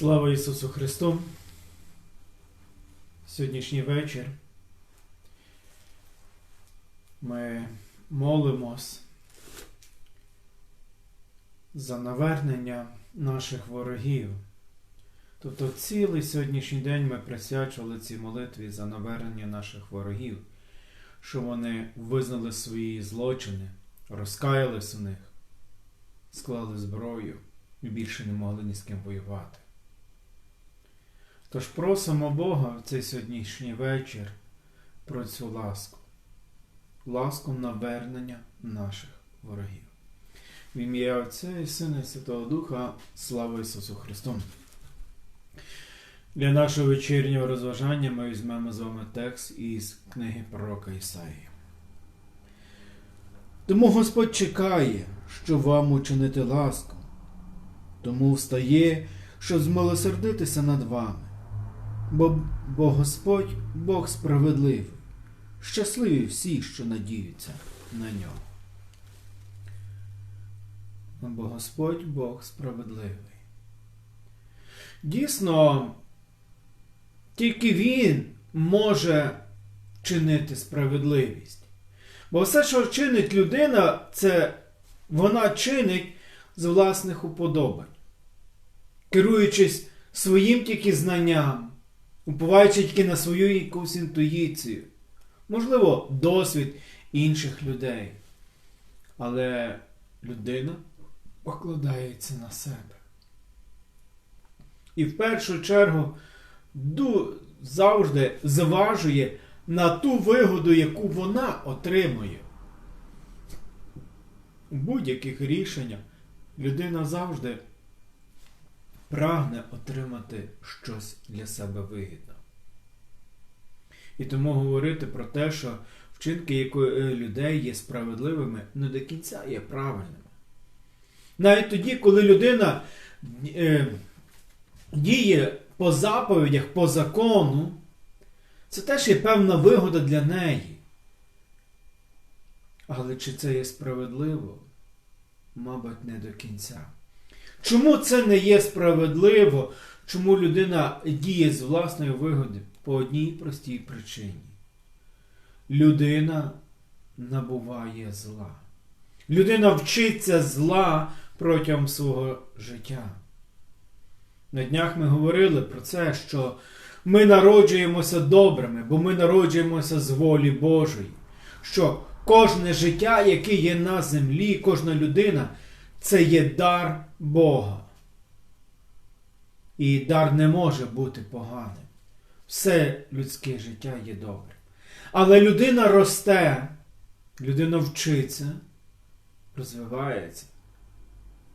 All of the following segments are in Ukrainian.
Слава Ісусу Христу! Сьогоднішній вечір ми молимось за навернення наших ворогів. Тобто цілий сьогоднішній день ми присвячували цій молитві за навернення наших ворогів, що вони визнали свої злочини, розкаялись у них, склали зброю і більше не могли ні з ким воювати. Тож просимо Бога в цей сьогоднішній вечір про цю ласку, ласку навернення наших ворогів. В ім'я Отця і Сина і Святого Духа, слава Ісусу Христу! Для нашого вечірнього розважання ми візьмемо з вами текст із книги пророка Ісаї. Тому Господь чекає, що вам учинити ласку, тому встає, щоб змилосердитися над вами. Бо, бо Господь Бог справедливий, щасливі всі, що надіються на нього. Бо Господь Бог справедливий. Дійсно, тільки Він може чинити справедливість. Бо все, що чинить людина, це вона чинить з власних уподобань, керуючись своїм тільки знанням, уповаючи тільки на свою якусь інтуїцію, можливо, досвід інших людей. Але людина покладається на себе. І в першу чергу завжди зважує на ту вигоду, яку вона отримує. У будь-яких рішеннях людина завжди прагне отримати щось для себе вигідне. І тому говорити про те, що вчинки якої- людей є справедливими, не до кінця є правильними. Навіть тоді, коли людина е, діє по заповідях, по закону, це теж є певна вигода для неї. Але чи це є справедливо? Мабуть, не до кінця. Чому це не є справедливо? Чому людина діє з власної вигоди? По одній простій причині. Людина набуває зла. Людина вчиться зла протягом свого життя. На днях ми говорили про це, що ми народжуємося добрими, бо ми народжуємося з волі Божої. Що кожне життя, яке є на землі, кожна людина це є дар Бога. І дар не може бути поганим. Все людське життя є добре. Але людина росте, людина вчиться, розвивається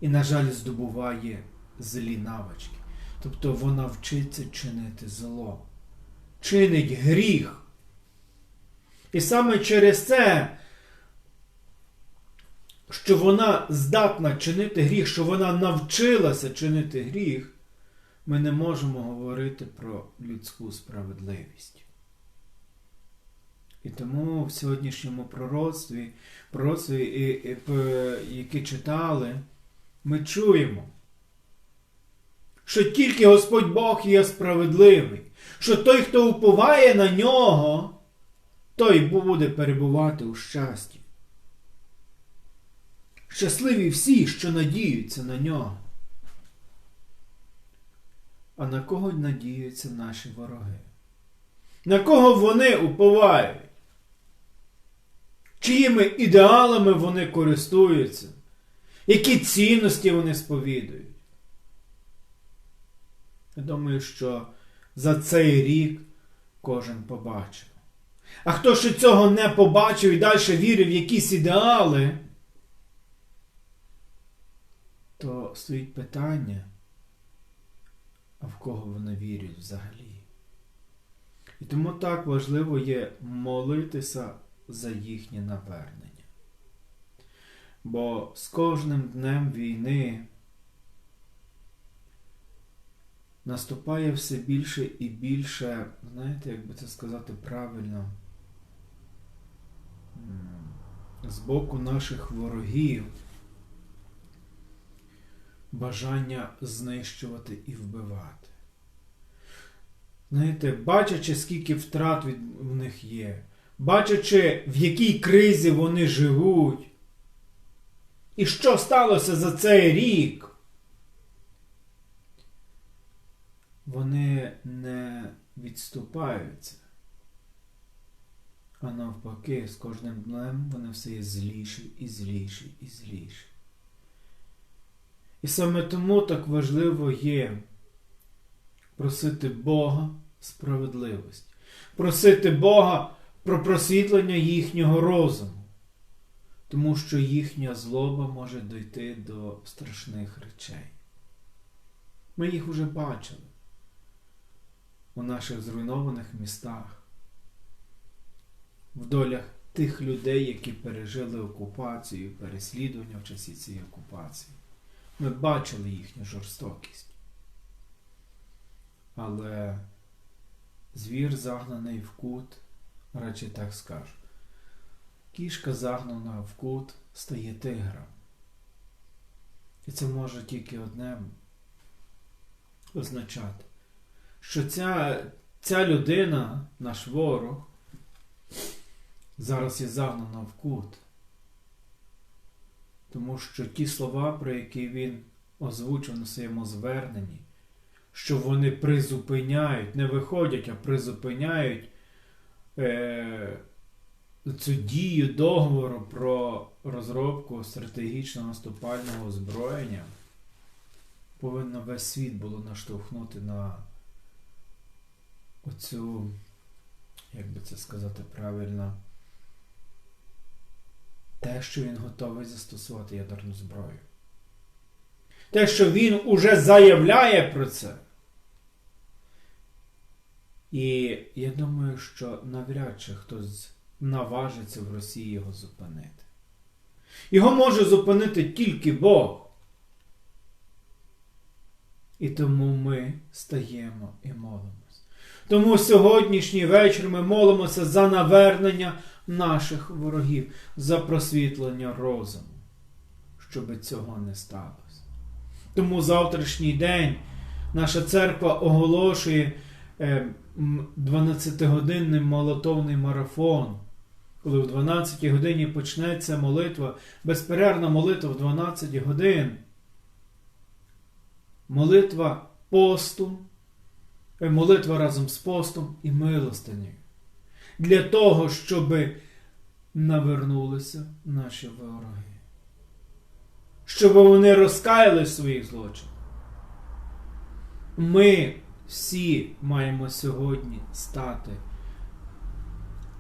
і, на жаль, здобуває злі навички. Тобто вона вчиться чинити зло, чинить гріх. І саме через це, що вона здатна чинити гріх, що вона навчилася чинити гріх, ми не можемо говорити про людську справедливість. І тому в сьогоднішньому пророцтві, пророцтві, і- читали, ми чуємо, що тільки Господь Бог є справедливий, що той, хто уповає на нього, той буде перебувати у щасті. Щасливі всі, що надіються на нього. А на кого надіються наші вороги? На кого вони уповають? Чиїми ідеалами вони користуються? Які цінності вони сповідують? Я думаю, що за цей рік кожен побачив. А хто ще цього не побачив і далі вірив в якісь ідеали, то стоїть питання, а в кого вони вірять взагалі. І тому так важливо є молитися за їхнє навернення. Бо з кожним днем війни наступає все більше і більше, знаєте, як би це сказати правильно, з боку наших ворогів бажання знищувати і вбивати. Знаєте, бачачи, скільки втрат від, в них є, бачачи, в якій кризі вони живуть, і що сталося за цей рік, вони не відступаються. А навпаки, з кожним днем вони все є зліші і зліші і зліші. І саме тому так важливо є просити Бога справедливості, просити Бога про просвітлення їхнього розуму, тому що їхня злоба може дойти до страшних речей. Ми їх уже бачили у наших зруйнованих містах, в долях тих людей, які пережили окупацію, переслідування в часі цієї окупації. Ми бачили їхню жорстокість. Але звір загнаний в кут, радше так скажу. Кішка загнана в кут стає тигром. І це може тільки одне означати, що ця, ця людина, наш ворог, зараз є загнана в кут. Тому що ті слова, про які він озвучив на своєму зверненні, що вони призупиняють, не виходять, а призупиняють е, цю дію договору про розробку стратегічного наступального озброєння, повинно весь світ було наштовхнути на оцю, як би це сказати правильно, те, що він готовий застосувати ядерну зброю. Те, що він уже заявляє про це. І я думаю, що навряд чи хтось наважиться в Росії його зупинити. Його може зупинити тільки Бог. І тому ми стаємо і молимось. Тому сьогоднішній вечір ми молимося за навернення наших ворогів, за просвітлення розуму, щоб цього не сталося. Тому завтрашній день наша церква оголошує 12-годинний молотовний марафон. Коли в 12 годині почнеться молитва, безперервна молитва в 12 годин. Молитва посту, молитва разом з постом і милостинею. Для того, щоб навернулися наші вороги. Щоб вони розкаяли своїх злочинів. Ми всі маємо сьогодні стати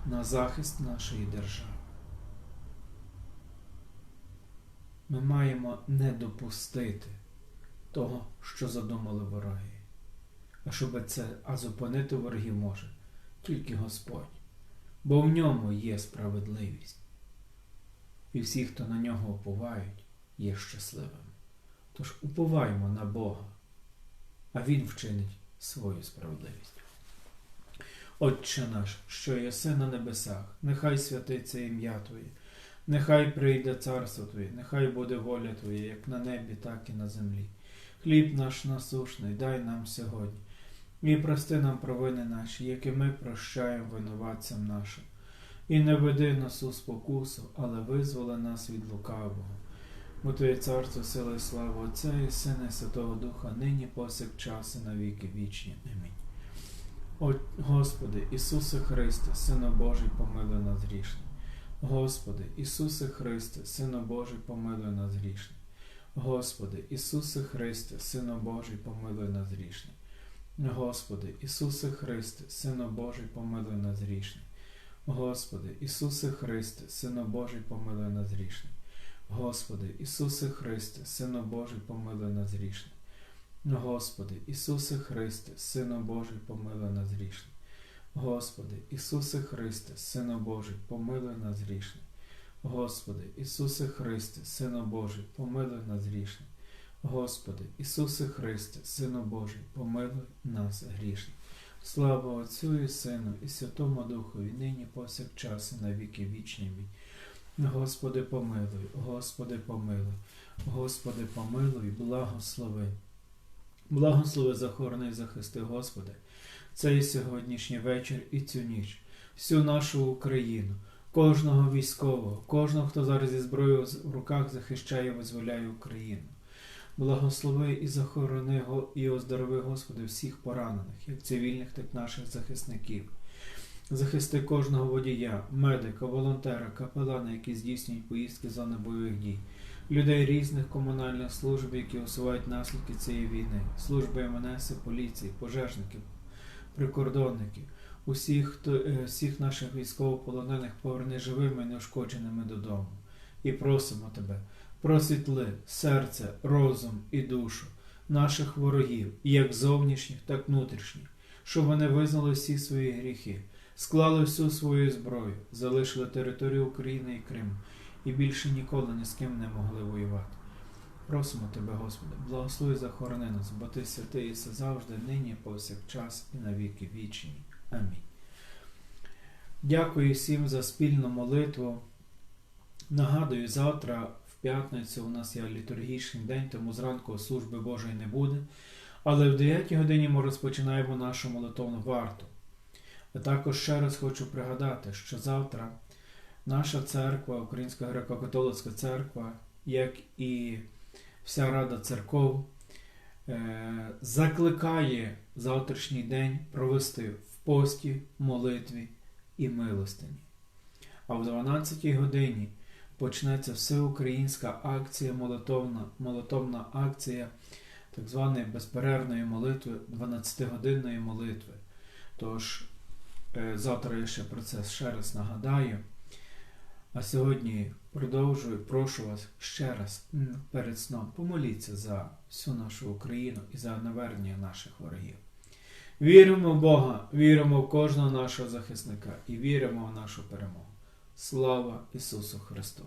на захист нашої держави. Ми маємо не допустити того, що задумали вороги. А щоб це, а зупинити ворогів може тільки Господь, бо в ньому є справедливість. І всі, хто на нього уповають, є щасливими. Тож уповаємо на Бога, а Він вчинить свою справедливість. Отче наш, що єси на небесах, нехай святиться ім'я Твоє, нехай прийде царство Твоє, нехай буде воля Твоя, як на небі, так і на землі. Хліб наш насушний, дай нам сьогодні, і прости нам провини наші, які ми прощаємо винуватцям нашим. І не веди нас у спокусу, але визволи нас від лукавого. Бо Твоє царство, сила і слава Отця і Сина, і Святого Духа, нині повсякчас і на віки вічні. Амінь. О, Господи, Ісусе Христе, Сину Божий, помилуй нас грішні. Господи, Ісусе Христе, Сину Божий, помилуй нас грішні. Господи, Ісусе Христе, Сину Божий, помилуй нас грішні. Господи, Ісусе Христе, Сину Божий, помилуй нас грішні. Господи, Ісусе Христе, Сину Божий, помилуй нас грішні. Господи, Ісусе Христе, Сину Божий, помилуй нас грішні. Господи, Ісусе Христе, Сину Божий, помилуй нас грішні. Господи, Ісусе Христе, Сину Божий, помилуй нас грішні. Господи, Ісусе Христе, Сину Божий, помилуй нас грішні. Господи, Ісусе Христе, Сину Божий, помилуй нас грішні. Слава Отцю і Сину, і Святому Духові, нині повсякчас, і на віки вічні. Господи, помилуй, Господи, помилуй, Господи, помилуй, благослови. Благослови, захорони і захисти, Господи, цей сьогоднішній вечір і цю ніч, всю нашу Україну, кожного військового, кожного, хто зараз зі зброєю в руках захищає і визволяє Україну. Благослови і захорони і оздорови, Господи, всіх поранених, як цивільних, так і наших захисників. Захисти кожного водія, медика, волонтера, капелана, які здійснюють поїздки з зони бойових дій, людей різних комунальних служб, які усувають наслідки цієї війни, служби МНС, поліції, пожежників, прикордонників, усіх, хто, е, всіх наших військовополонених поверни живими і неушкодженими додому. І просимо тебе, просвітли серце, розум і душу наших ворогів, як зовнішніх, так внутрішніх, щоб вони визнали всі свої гріхи, склали всю свою зброю, залишили територію України і Криму і більше ніколи ні з ким не могли воювати. Просимо тебе, Господи, благослови захорони нас, бо ти святий і завжди, нині, повсякчас і на віки вічні. Амінь. Дякую всім за спільну молитву. Нагадую, завтра п'ятницю у нас є літургічний день, тому зранку служби Божої не буде. Але в 9 годині ми розпочинаємо нашу молитовну варту. А також ще раз хочу пригадати, що завтра наша церква, Українська греко-католицька церква, як і вся Рада церков, е, закликає завтрашній день провести в пості, молитві і милостині. А в 12 годині почнеться всеукраїнська акція, молитовна, молитовна акція так званої безперервної молитви, 12-годинної молитви. Тож, е, завтра я ще про це ще раз нагадаю. А сьогодні продовжую, прошу вас ще раз перед сном помоліться за всю нашу Україну і за навернення наших ворогів. Віримо в Бога, віримо в кожного нашого захисника і віримо в нашу перемогу. Слава Ісусу Христу!